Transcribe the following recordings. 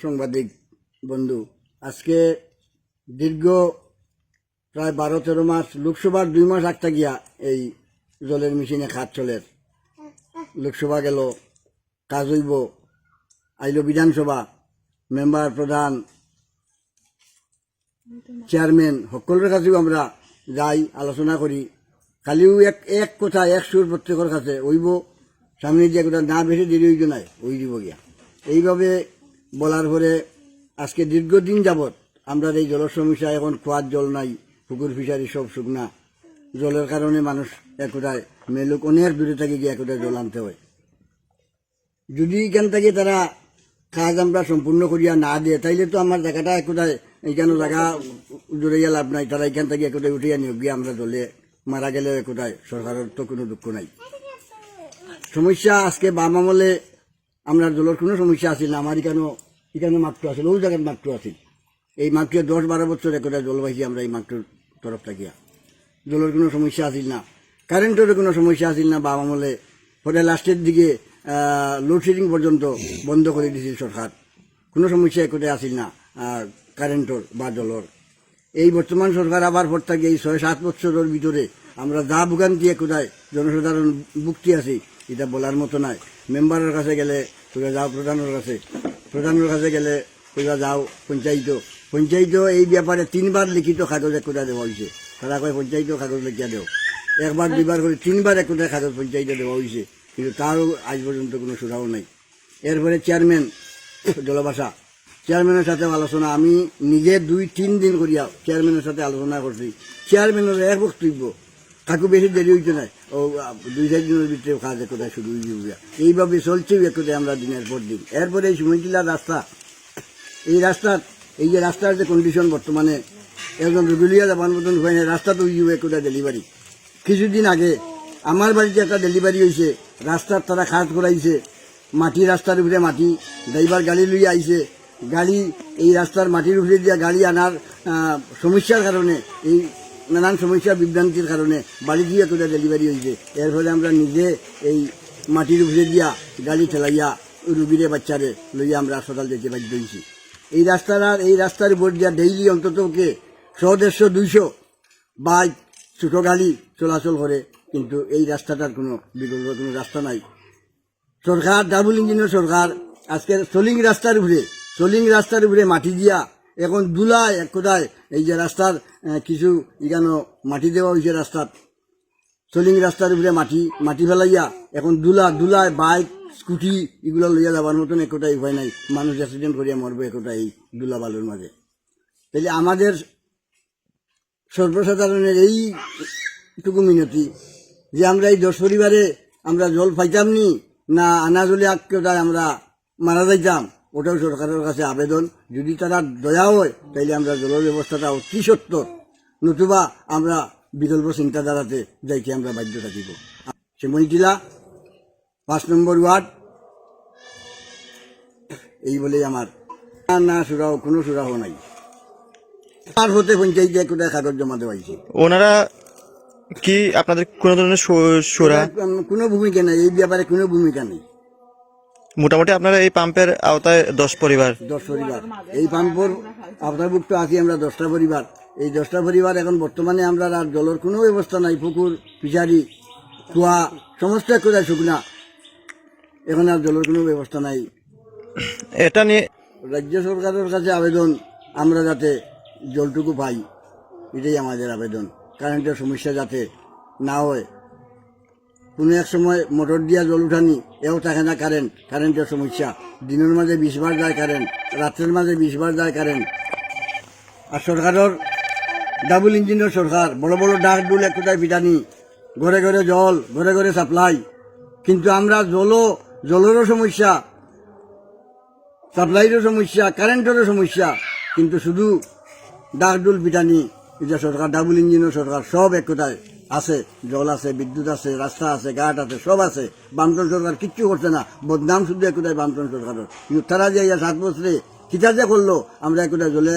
সাংবাদিক বন্ধু, আজকে দীর্ঘ প্রায় বারো তেরো মাস, লোকসভার দুই মাস আগটা গিয়া এই জলের মেশিনে খাত চলের লোকসভা গেল, কাজ হইব, আইল বিধানসভা, মেম্বার প্রধান, চেয়ারম্যান, সকলের কাছেও আমরা যাই, আলোচনা করি। কালিও এক এক কথা, এক সুর প্রত্যেকের কাছে ওইব সামনে যে কথা না বেশি দেরি হইতো নাই ওই দিব গিয়া। এইভাবে বলার পরে আজকে দীর্ঘদিন যাবৎ আমরা এই জলের সমস্যা এখন খোয়ার জল নাই, পুকুর ফিশারি সব শুকনা। জলের কারণে মানুষ একোটায় মেলুক অনেক দূরে থেকে গিয়ে একোটায় জল আনতে হয়। যদি এখান থেকে তারা কাজ আমরা সম্পূর্ণ করিয়া না দিয়ে, তাইলে তো আমার জায়গাটা একোটায় এইখানে জায়গা জড়িয়ে লাভ নাই। তারা এখান থেকে একোটায় উঠিয়া নিয়োগ গিয়ে আমরা জলে মারা গেলেও একোটায় সরকারের তো কোনো দুঃখ নাই। সমস্যা আজকে বাম আমলে আমরা জলের কোনো সমস্যা আছিল না, আমার এখানেও, এখানে মাত্র আছিল ওই জায়গার মাত্র আছিল এই মাত্র দশ বারো বছর একোটায় জল পাইছি আমরা এই মাত্র তরফ থাকিয়া জলের কোনো সমস্যা আছিল না, কারেন্টেরও কোনো সমস্যা আছিল না, বাবা আমলে পরে লাস্টের দিকে লোডশেডিং পর্যন্ত বন্ধ করে দিয়েছিল সরকার। কোনো সমস্যা একটে আসিল না কারেন্টর বা জলর। এই বর্তমান সরকার আবার পর থেকে এই ছয় সাত বছরের ভিতরে আমরা যা ভোগান্তি একোটায় জনসাধারণ ভুক্তি আছি, এটা বলার মতো নাই। মেম্বারের কাছে গেলে তোরা যাও প্রধানের কাছে। প্রধানের কাছে গেলে তোরা যাও পঞ্চায়েত পঞ্চায়েত এই ব্যাপারে তিনবার লিখিত কাগজ একোটা দেওয়া হয়েছে তারা কয় পঞ্চায়েত কাগজ লিখিয়া দেও। একবার, দুইবার করে তিনবার একোটা কাগজ পঞ্চায়েতে দেওয়া হয়েছে কিন্তু তারও আজ পর্যন্ত কোনো সুরাও নাই। এরপরে চেয়ারম্যান জলবাসা। চেয়ারম্যানের সাথে আলোচনা। আমি নিজে দুই, তিন দিন করিয়া চেয়ারম্যানের সাথে আলোচনা করছি। চেয়ারম্যানের এক বক্তব্য কাকু বেশি দেরি হইতে নাই ও দুই চার দিনের ভিতরে কাজ একটাই শুরু হয়ে এইভাবে চলছে একটাই আমরা দিনের পর দিন। এরপরে এই সুমিটিলা রাস্তা, এই রাস্তার, এই যে রাস্তার যে কন্ডিশন বর্তমানে, একজন রুগুলিয়া যাবার মতন হয় না, রাস্তা তো ইউ একটা ডেলিভারি কিছুদিন আগে আমার বাড়িতে একটা ডেলিভারি হয়েছে রাস্তার তারা খাত করাইছে মাটি রাস্তার উপরে মাটি, ড্রাইভার গাড়ি লইয়া আইছে। গাড়ি, এই রাস্তার মাটির উপরে দিয়া গাড়ি আনার সমস্যার কারণে এই নানান সমস্যা বিভ্রান্তির কারণে বাড়ি দিয়ে একটা ডেলিভারি হয়েছে এর ফলে আমরা নিজে এই মাটির উপরে দিয়া গাড়ি ঠেলাইয়া রুগীরে বাচ্চারে লইয়া আমরা হাসপাতাল যেতে বাধ্য হয়েছি এই রাস্তার আর এই রাস্তার উপর দিয়া ডেইলি অন্তত কে শো দেড়শো দুইশো বাইক ছোট গাড়ি চলাচল করে, কিন্তু এই রাস্তাটার কোনো বিকল্প কোনো রাস্তা নাই। সরকার, ডাবল ইঞ্জিনের সরকার আজকে সোলিং রাস্তার উপরে, সোলিং রাস্তার উপরে মাটি দিয়া এখন দুলায়, এক কোথায় এই যে রাস্তার কিছু এখানো মাটি দেওয়া হয়েছে রাস্তার। সোলিং রাস্তার উপরে মাটি মাটি ফেলাইয়া এখন দুলা, দুলায় বাইক, স্কুটি এগুলো লইয়া যাবার মতন একটাই উপায় নাই। মানুষ অ্যাক্সিডেন্ট করিয়া মরবে একটা এই দুলা বালুর মাঝে। তাহলে আমাদের সর্বসাধারণের এইটুকু মিনতি যে আমরা এই দশ পরিবারে আমরা জল পাইতাম নি না আনা জলে আক্রতায় আমরা মারা যাইতাম। ওটাও সরকারের কাছে আবেদন। যদি তারা দয়া হয় তাইলে আমরা জল ব্যবস্থাটা অতি সত্তর। নতুবা আমরা বিকল্প চিন্তাধারাতে যাইতে আমরা বাধ্য থাকিব। সেমন্টিলা পাঁচ নম্বর ওয়ার্ড। এই বলেই আমার। না সুরাহ কোনো সুরাহ নাই। তার হতে পঞ্চায়েতে একটা কাগজ জমা দেওয়া হয়েছে। ওনারা কি আপনাদের কোনো ধরনের সোরা? কোনো ভূমিকা নেই এই ব্যাপারে কোনো ভূমিকা নেই। মোটামুটি আপনারা এই পাম্পের আওতায় দশ পরিবার। দশ পরিবার। এই পাম্পর আওতাভুক্ত আছি আমরা দশটা পরিবার। এই দশটা পরিবার এখন বর্তমানে আমরা আর জলের কোনো ব্যবস্থা নাই পুকুর ফিশারি কুয়া সমস্ত একটাই শুকনা। এখন আর জলের কোনো ব্যবস্থা নাই। এটা নিয়ে রাজ্য সরকারের কাছে আবেদন আমরা যাতে জলটুকু পাই এটাই আমাদের আবেদন। কারেন্টের সমস্যা যাতে না হয়। কোনো এক সময় মোটর দিয়া জল উঠানি, এও থাকে না কারেন্ট কারেন্টের সমস্যা। দিনের মাঝে বিশ বার যায় কারেন্ট রাত্রের মাঝে বিশ বার যায় কারেন্ট আর সরকারের ডাবল ইঞ্জিনের সরকার, বড় বড় ডাক ডুল একটাই বিটানি ঘরে ঘরে জল, ঘরে ঘরে সাপ্লাই কিন্তু আমরা জলও, জলেরও সমস্যা সাপ্লাইয়েরও সমস্যা কারেন্টেরও সমস্যা। কিন্তু শুধু ডাকডুল পিটানি এটা সরকার ডাবল ইঞ্জিনের সরকার, সব একটাই আছে, জল আছে, বিদ্যুৎ আছে, রাস্তা আছে, ঘাট আছে, সব আছে। বামটন সরকার কিচ্ছু করছে না। বদনাম শুধু একটাই বামটন সরকারের। কিন্তু তারা যে সাত বছরে কিতা যে করল, আমরা একটাই জলে,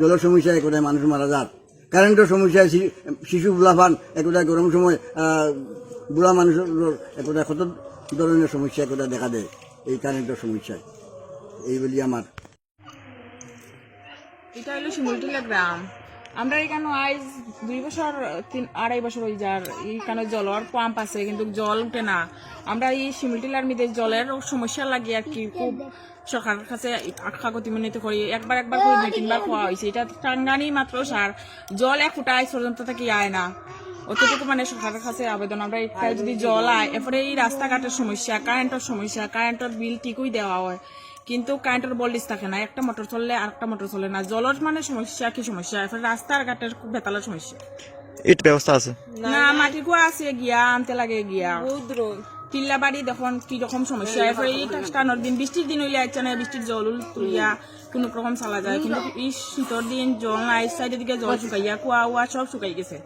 জলের সমস্যায় একটাই মানুষ মারা যার কারেন্টের সমস্যায় শিশু বুলাফান একটাই গরম সময় বুড়া মানুষের একটাই কত ধরনের সমস্যা একটাই দেখা দেয়, এই কারেন্টের সমস্যায়। এই বলি আমার। এটা হলো শিমুলটিলা গ্রাম। আমরা এখানে আজ দুই বছর, তিন, আড়াই বছর হয়ে যার এখানে জলের পাম্প আছে, কিন্তু জল উঠে না। আমরা এই শিমুলটিলার মধ্যে জলের সমস্যা লাগে আর কি, খুব সরকারের কাছে কাগতি মিনতি করি। একবার একবার করে দুই, তিনবার খাওয়া হয়েছে। এটা টাঙ্গানি মাত্র সার জল এক ফুটা আজ পর্যন্ত থেকে আয় না। অতটুকু মানে সরকারের কাছে আবেদন। আমরা একটা যদি জল আয়, এরপরে এই রাস্তাঘাটের সমস্যা কারেন্টের সমস্যা কারেন্টের বিল ঠিকই দেওয়া হয়। কিন্তু কারেন্টের বল্ডিস থাকে না। একটা মোটর চললে আর একটা মোটর চলে না। জলের মানে সমস্যা কি সমস্যা? এরপরে রাস্তার ঘাটের খুব বেতালের সমস্যা। ইট ব্যবস্থা আছে? না মাটি কুয়া আছে গিয়া আনতে লাগে গিয়া। টিল্লা বাড়ি দেখুন কি রকম সমস্যা। এরপরে এই টানোর দিন বৃষ্টির দিন হইলে আচ্ছা না বৃষ্টির জল উল তুলিয়া কোন রকম চালা যায়। কিন্তু এই শীতর দিন জল নাই সাইডের দিকে জল শুকাইয়া কুয়া উয়া সব শুকাই গেছে।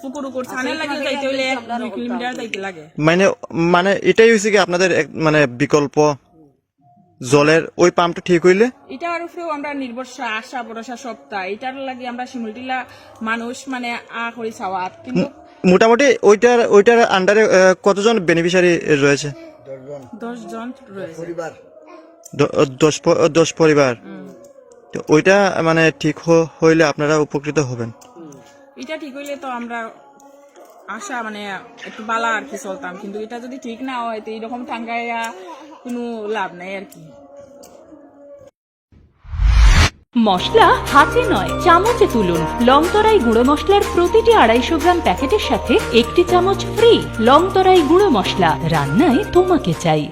পুকুর উকুর ছানে লাগে যাইতে হইলে এক দুই কিলোমিটার যাইতে লাগে। মানে মানে এটাই হয়েছে কি আপনাদের মানে বিকল্প? জলের ওই পাম্পটা ঠিক হইলে? এটার উপরেও আমরা নির্ভরশা আশা ভরসা সপ্তাহ এটার লাগে আমরা শিমুলটিলা মানুষ মানে আ করি চাওয়াত কিন্তু মোটামুটি ওইটার ওইটার আন্ডারে কতজন বেনিফিশিয়ারি রয়েছে? দশজন। দশ জন রয়েছে দশ দশ পরিবার। তো ওইটা মানে ঠিক হইলে আপনারা উপকৃত হবেন। এটা ঠিক হইলে তো আমরা আশা মানে একটু বালা আর কি চলতাম। কিন্তু এটা যদি ঠিক না হয় তো এইরকম টাঙ্গাইয়া কোনো লাভ নাই আর কি। মশলা হাতে নয়, চামচে তুলুন। লংতরাই গুঁড়ো মশলার প্রতিটি আড়াইশো গ্রাম প্যাকেটের সাথে একটি চামচ ফ্রি লংতরাই গুঁড়ো মশলা। রান্নায় তোমাকে চাই।